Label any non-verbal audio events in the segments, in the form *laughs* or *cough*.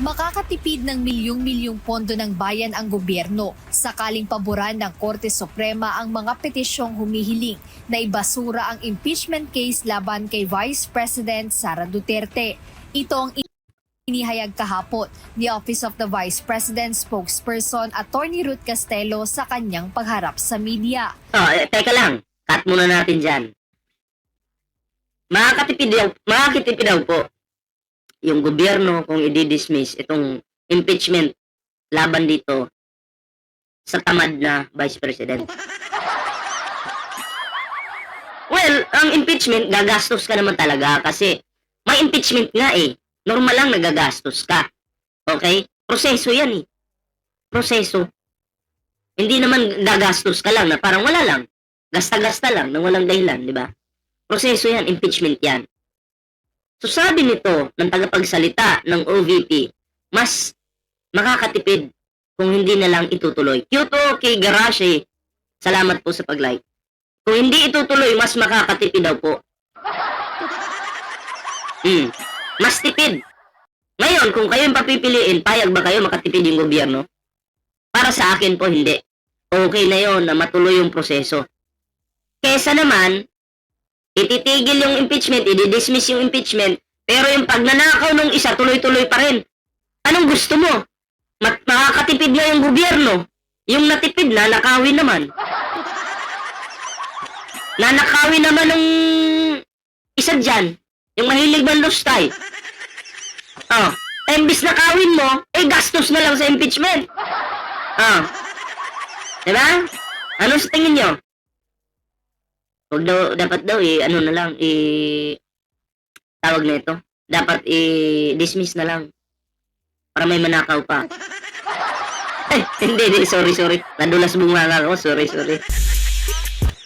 Makakatipid ng milyong-milyong pondo ng bayan ang gobyerno sakaling paboran ng Korte Suprema ang mga petisyong humihiling na ibasura ang impeachment case laban kay Vice President Sara Duterte. Ito ang inihayag kahapon ni Office of the Vice President spokesperson Attorney Ruth Castelo sa kanyang pagharap sa media. Oh, eh, teka lang. Cut muna natin dyan. Makakatipid daw, makakatipid po yung gobyerno kung i-dismiss itong impeachment laban dito sa tamad na Vice President. Well, ang impeachment, gagastos ka naman talaga kasi may impeachment nga eh. Normal lang nagagastos ka. Okay? Proseso yan eh. Proseso. Hindi naman gagastos ka lang na parang wala lang. Gasta-gasta lang nang walang dahilan, di ba? Proseso yan, impeachment yan. So sabi nito ng tagapagsalita ng OVP, mas makakatipid kung hindi na lang itutuloy. Kyoto kay Garashi, salamat po sa pag-like. Kung hindi itutuloy, mas makakatipid daw po. *laughs* Hmm, mas tipid. Ngayon, kung kayo yung papipiliin, payag ba kayo makatipid yung gobyerno? Para sa akin po, hindi. Okay na yon na matuloy yung proseso. Kesa naman, ititigil yung impeachment, i-dismiss yung impeachment, pero yung pagnanakaw ng isa, tuloy-tuloy pa rin. Anong gusto mo? Mat makakatipid na yung gobyerno. Yung natipid na, nakawin naman. Nanakawin naman ng isa dyan. Yung mahilig manlustay. Oh, imbis na kawin mo, eh gastos na lang sa impeachment. Oh. Diba? Ano sa tingin nyo? Huwag daw, dapat daw eh, ano na lang, eh, tawag na ito. Dapat i-dismiss na lang. Para may manakaw pa. *laughs* Eh, hindi, hindi, sorry, sorry. Nadulas bunga ako, sorry, sorry.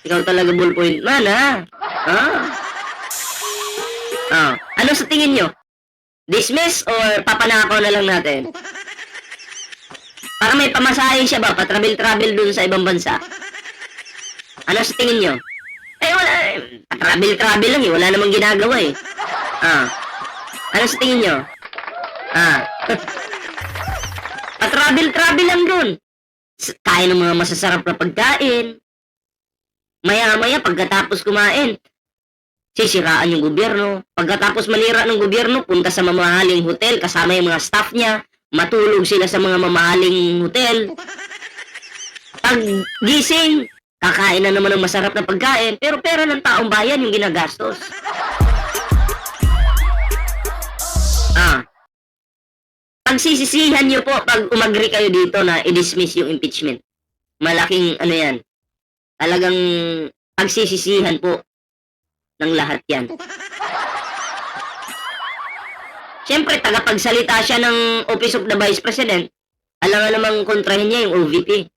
Ikaw talaga ballpoint man, ha? Ah. *laughs* Ah. Ano sa tingin nyo? Dismiss or papanakaw na lang natin? Para may pamasahe siya ba? Pa-travel-travel dun sa ibang bansa? *laughs* Ano sa tingin nyo? Wala. Pa-travel-travel lang eh. Wala namang ginagawa eh. Ah. Ano sa tingin nyo? Ah. Pa-travel-travel lang dun. Kain ng mga masasarap na pagkain. Maya-maya, pagkatapos kumain, sisiraan yung gobyerno. Pagkatapos manira ng gobyerno, punta sa mamahaling hotel kasama yung mga staff niya. Matulog sila sa mga mamahaling hotel. Pag gising, kakain na naman ng masarap na pagkain, pero pera ng taong bayan yung ginagastos. Ah. Pagsisisihan niyo po pag umagri kayo dito na i-dismiss yung impeachment. Malaking ano yan. Talagang pagsisisihan po ng lahat yan. Siyempre, tagapagsalita siya ng Office of the Vice President. Alam nga namang kontrahin niya yung OVP.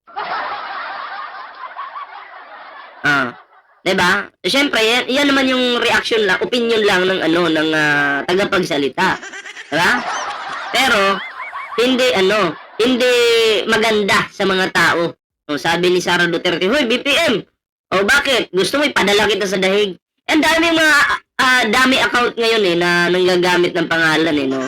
Ah, 'di ba? Siyempre, yan, yan naman yung reaction lang, opinion lang ng ano ng ah, tagapagsalita. 'Di ba? Pero hindi ano, hindi maganda sa mga tao. O, sabi ni Sara Duterte, "Hoy, BPM. O bakit? Gusto mo ipadala kita sa dahig?" Ang dami mga ah, dami account ngayon eh na nanggagamit ng pangalan eh, no? *laughs*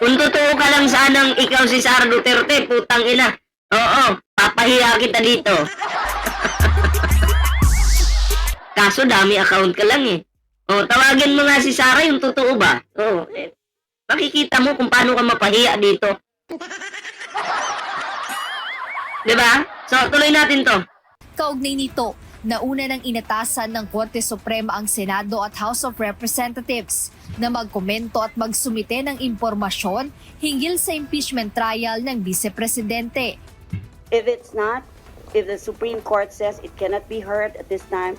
Kung totoo ka lang sanang ikaw si Sara Duterte, putang ina. Oo, papahiya kita dito. *laughs* Kaso dami account ka lang eh. O, tawagin mo nga si Sara yung totoo ba? Oo, eh, makikita mo kung paano ka mapahiya dito. *laughs* 'Di ba? So, tuloy natin to. Kaugnay nito, nauna nang inatasan ng Korte Suprema ang Senado at House of Representatives na magkomento at magsumite ng impormasyon hinggil sa impeachment trial ng Vice Presidente. If it's not, if the Supreme Court says it cannot be heard at this time,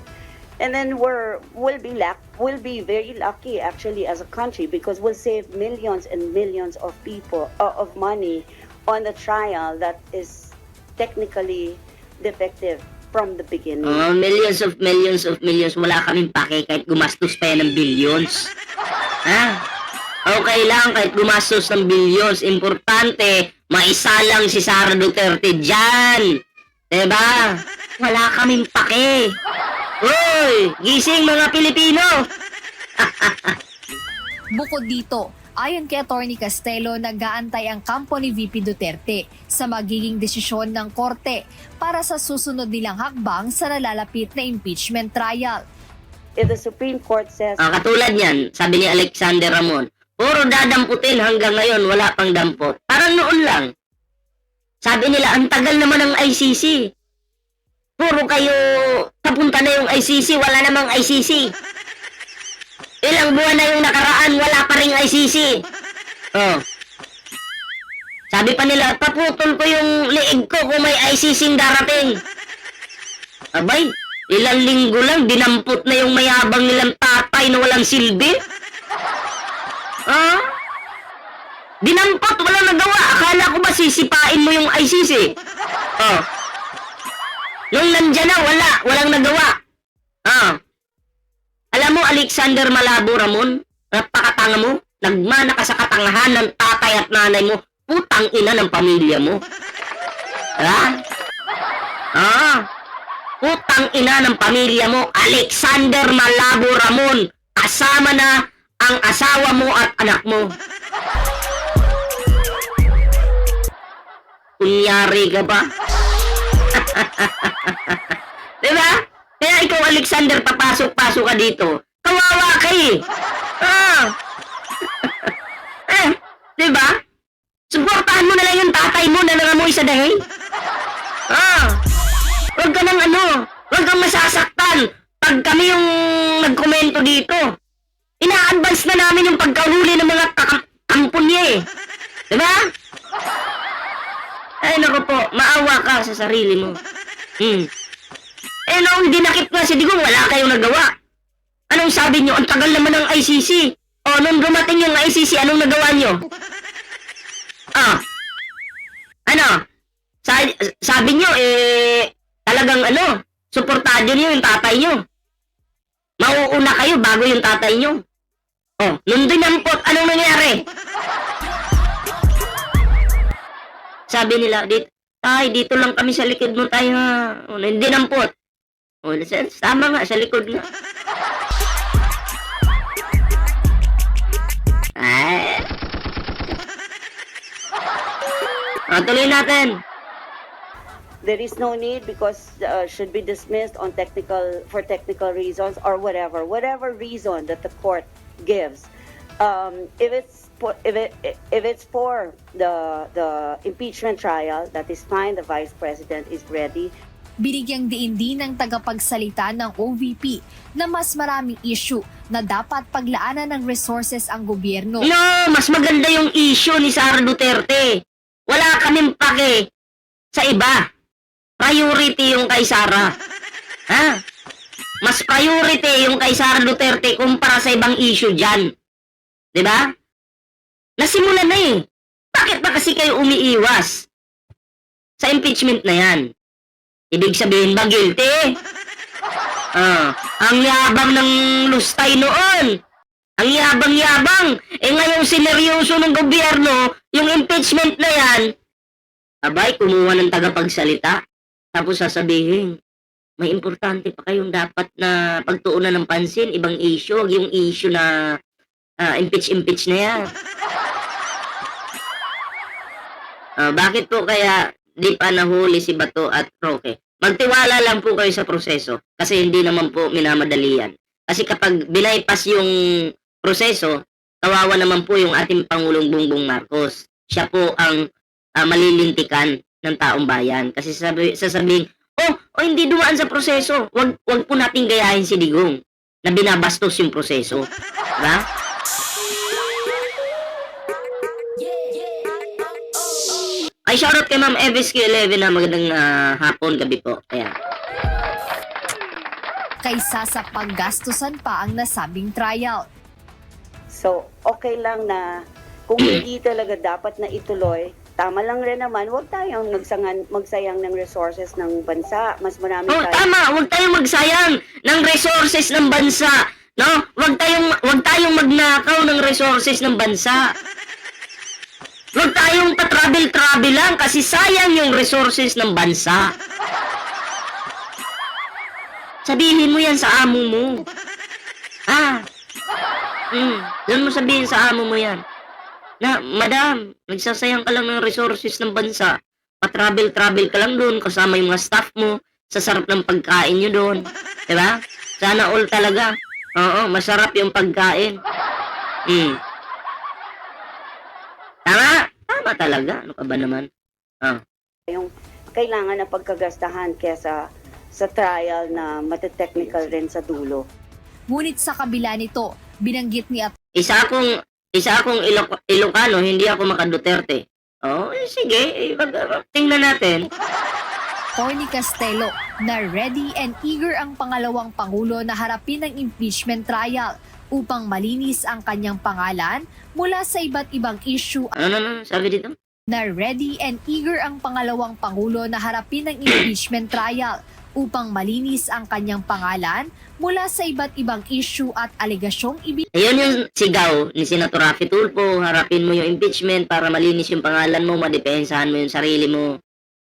and then we're we'll be lack we'll be very lucky actually as a country because we'll save millions and millions of people uh, of money on the trial that is technically defective from the beginning. Oh, millions of millions of millions. Wala kaming pake kahit gumastos yan ng billions. Ha? Okay lang kahit gumastos ng billions. Importante, maisalang si Sara Duterte dyan. Diba? Wala kaming pake. Uy! Gising mga Pilipino! *laughs* Bukod dito, Ayon kay Attorney Castelo, nag-aantay ang kampo ni VP Duterte sa magiging desisyon ng korte para sa susunod nilang hakbang sa nalalapit na impeachment trial. If the Supreme Court says Ah, katulad yan, sabi ni Alexander Ramon, puro dadamputin hanggang ngayon, wala pang dampot. Parang noon lang. Sabi nila, ang tagal naman ng ICC. Puro kayo, papunta na yung ICC, wala namang ICC. Ilang buwan na yung nakaraan, wala pa ring ICC. Oh. Sabi pa nila, paputol ko yung liig ko kung may ICC -ng darating. Abay, ilang linggo lang, dinampot na yung mayabang nilang tatay na walang silbi. Ha? Dinampot, walang nagawa. Akala ko ba sisipain mo yung ICC? Oh. Nung nandyan na, wala. Walang nagawa. Ah. Alam mo, Alexander Malabo Ramon, napakatanga mo. Nagmana ka sa katangahan ng tatay at nanay mo. Putang ina ng pamilya mo. Ha? Ah. Putang ina ng pamilya mo, Alexander Malabo Ramon. Kasama na ang asawa mo at anak mo. Kunyari ka ba? *laughs* diba? Kaya ikaw, Alexander, papasok-pasok ka dito. Kawawa ka eh. Ah. *laughs* eh, diba? Suportahan mo na lang yung tatay mo na nangamoy sa dahil. Ah. Huwag ka nang ano, huwag kang masasaktan pag kami yung nagkomento dito. Ina-advance na namin yung pagkahuli ng mga kampon niya eh. Diba? Ay, naku po, maawa ka sa sarili mo. Hmm. Eh, noong dinakip nga si Digong, wala kayong nagawa. Anong sabi nyo? Ang tagal naman ng ICC. O, nung dumating yung ICC, anong nagawa nyo? Ah. Ano? Sa, sabi nyo, eh, talagang ano, suportado nyo yung tatay nyo. Mauuna kayo bago yung tatay nyo. Oh, nung dinampot, anong nangyari? Sabi nila, dit, ay, dito lang kami sa likod mo tayo ha. O, hindi nampot. O, nasa- tama nga, sa likod nga. Ay. O, tuloy natin. there is no need because uh, should be dismissed on technical for technical reasons or whatever whatever reason that the court gives um, if it's if it if it's for the the impeachment trial that is fine the vice president is ready Binigyang diin din ng tagapagsalita ng OVP na mas maraming issue na dapat paglaanan ng resources ang gobyerno. No, mas maganda yung issue ni Sara Duterte. Wala kaming pake sa iba. Priority yung kay Sara. Ha? Mas priority yung kay Sara Duterte kumpara sa ibang issue dyan. ba? Nasimulan na eh. Bakit ba kasi kayo umiiwas? Sa impeachment na yan. Ibig sabihin ba guilty? Ah, ang yabang ng lustay noon. Ang yabang-yabang. Eh ngayong sineryoso ng gobyerno, yung impeachment na yan, abay, kumuha ng tagapagsalita. Tapos sasabihin, may importante pa kayong dapat na pagtuunan ng pansin, ibang issue, huwag yung issue na ah, impeach-impeach na yan. *laughs* Ah, bakit po kaya di pa nahuli si Bato at Roque? Magtiwala lang po kayo sa proseso kasi hindi naman po minamadali yan. Kasi kapag binaypas yung proseso, kawawa naman po yung ating Pangulong Bongbong Marcos. Siya po ang ah, malilintikan ng taong bayan. Kasi sabi, sasabihin, oh, oh, hindi dumaan sa proseso. Wag, wag po nating gayahin si Digong na binabastos yung proseso. Diba? Ay, shoutout kay Ma'am Evis Q11 na magandang ah, hapon, gabi po. Ayan. Kaysa sa paggastusan pa ang nasabing trial. so okay lang na kung hindi talaga dapat na ituloy tama lang rin naman huwag tayong magsangan, magsayang ng resources ng bansa mas marami Oh, tayo tama, huwag tayong magsayang ng resources ng bansa. No? Huwag tayong huwag tayong magnakaw ng resources ng bansa. Huwag tayong pa-travel-travel lang kasi sayang yung resources ng bansa. Sabihin mo yan sa amo mo. Ah. Hmm, doon mo sabihin sa amo mo yan. na, madam, nagsasayang ka lang ng resources ng bansa. Pa-travel-travel ka lang doon kasama yung mga staff mo. Sa sarap ng pagkain nyo doon. Diba? Sana all talaga. Oo, masarap yung pagkain. Hmm. Tama? Tama talaga. Ano ka ba naman? yung kailangan na pagkagastahan kesa sa trial na matetechnical rin sa dulo. Ngunit sa kabila nito, binanggit ni At Isa akong isa akong Iloc- Ilocano, hindi ako maka-Duterte. Oh, eh, sige, eh, mag- tingnan natin. Tony Castelo na ready and eager ang pangalawang pangulo na harapin ang impeachment trial upang malinis ang kanyang pangalan mula sa iba't ibang issue Ano, ano, ano, sabi dito? na ready and eager ang pangalawang pangulo na harapin ang impeachment trial upang malinis ang kanyang pangalan mula sa iba't ibang issue at alegasyong ibi Ayun yung sigaw ni Senator Rafi Tulfo, harapin mo yung impeachment para malinis yung pangalan mo, madepensahan mo yung sarili mo.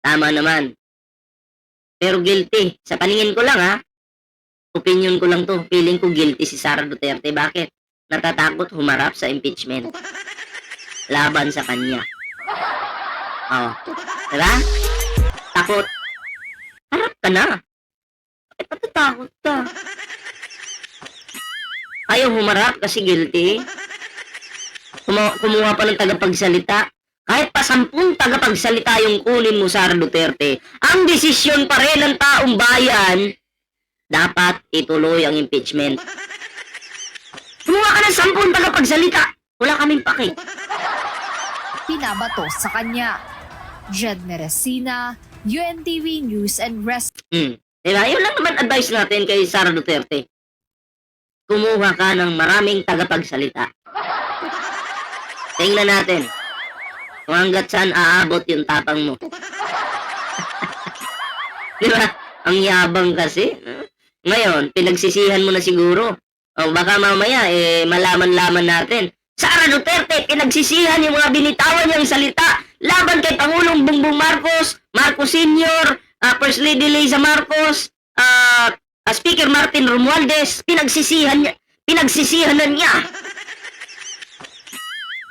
Tama naman. Pero guilty. Sa paningin ko lang ha. Opinion ko lang to. Feeling ko guilty si Sara Duterte. Bakit? Natatakot humarap sa impeachment. Laban sa kanya. Oh. Diba? Takot. Ka na. Bakit natatakot ka? Ayaw humarap kasi guilty. Kumu- kumuha pa ng tagapagsalita. Kahit pa sampung tagapagsalita yung kunin mo, Sara Duterte, ang desisyon pa rin ng taong bayan, dapat ituloy ang impeachment. Kumuha ka ng sampung tagapagsalita. Wala kaming paki. pinabato sa kanya. Jed Meresina, UNTV News and Rest. Hmm. Diba? Yun lang naman advice natin kay Sara Duterte. Kumuha ka ng maraming tagapagsalita. Tingnan natin kung hanggat saan aabot yung tapang mo. *laughs* Di ba? Ang yabang kasi. Ngayon, pinagsisihan mo na siguro. O baka mamaya, eh, malaman-laman natin. Sara Duterte, pinagsisihan yung mga binitawan niyang salita laban kay Pangulong Bongbong Marcos, Marcos Sr., ah, First Lady Liza Marcos, ah, ah, Speaker Martin Romualdez, pinagsisihan niya, pinagsisihan na niya. *laughs*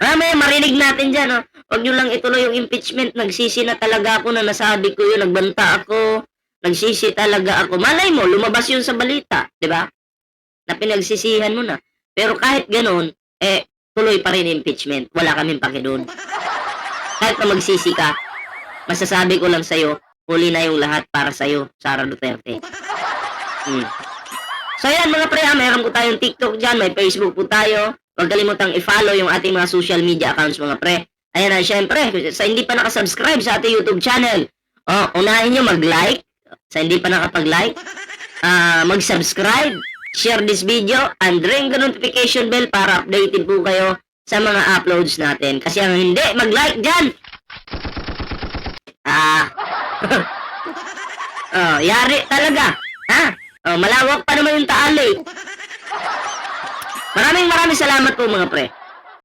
Ah, may marinig natin dyan, oh. Huwag niyo lang ituloy yung impeachment. Nagsisi na talaga ako na nasabi ko yun. Nagbanta ako. Nagsisi talaga ako. Malay mo, lumabas yun sa balita. di ba? Na pinagsisihan mo na. Pero kahit ganun, eh, tuloy pa rin impeachment. Wala kaming paki doon. *laughs* Kahit na magsisi ka, masasabi ko lang sa'yo, huli na yung lahat para sa'yo, Sara Duterte. Hmm. So yan mga pre, meron po tayong TikTok dyan, may Facebook po tayo. Huwag kalimutang i-follow yung ating mga social media accounts mga pre. Ayan na, syempre, sa hindi pa nakasubscribe sa ating YouTube channel, oh, unahin nyo mag-like, sa hindi pa nakapag-like, ah, mag-subscribe, share this video, and ring the notification bell para updated po kayo sa mga uploads natin. Kasi ang hindi mag-like dyan, ah, *laughs* oh, yari talaga, ha? Oh, malawak pa naman yung taali. Maraming maraming salamat po mga pre.